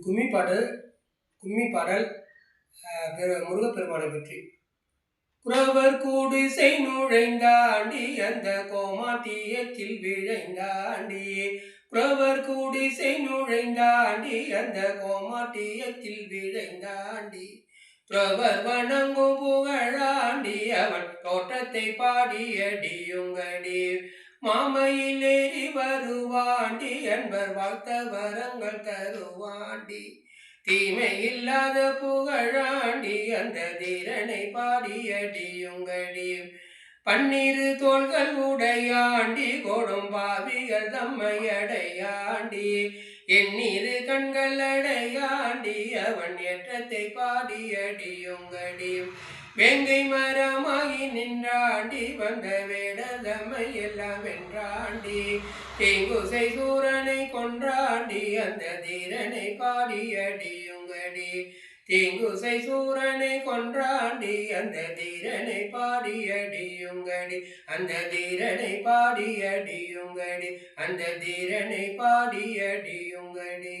கும்மி பாடல் கும்மி பாடல் அஹ், பெரு- முருகப்பெருமானை பற்றி. குறவர் கூடிசை நுழைந்தாண்டி அந்த கோமாட்டியத்தில் விழைந்தாண்டி. குறவர் கூடிசை நுழைந்தாண்டி அந்த கோமாட்டியத்தில் விழைந்தாண்டி. பிரவர் வணங்கும் புகழாண்டி அவன் தோட்டத்தை பாடியடியுங்கடி. மாமையிலே ஏறி என்பர் வாழ்த்த வரங்கள் தருவாண்டி. தீமை இல்லாத புகழாண்டி அந்த தீரனை பாடியடியுங்கடி பன்னிரு தோள்கள் உடையாண்டி கோடும் பாவிகள் தம்மை அடையாண்டி. எண்ணிரு கண்கள் அடையாண்டி அவன் ஏற்றத்தை பாடியடியுங்கடி வேங்கை மரமாகி நின்றாண்டி வந்த வேடதம்மை எல்லாம் வென்றாண்டி. தேங்குசை சூரனை கொன்றாண்டி அந்த தீரனை பாடியடியுங்கடி தேங்குசை சூரனை கொன்றாண்டி அந்த தீரனை பாடியடியுங்கடி அந்த தீரனை பாடியடியுங்கடி அந்த தீரனை பாடியடியுங்கடி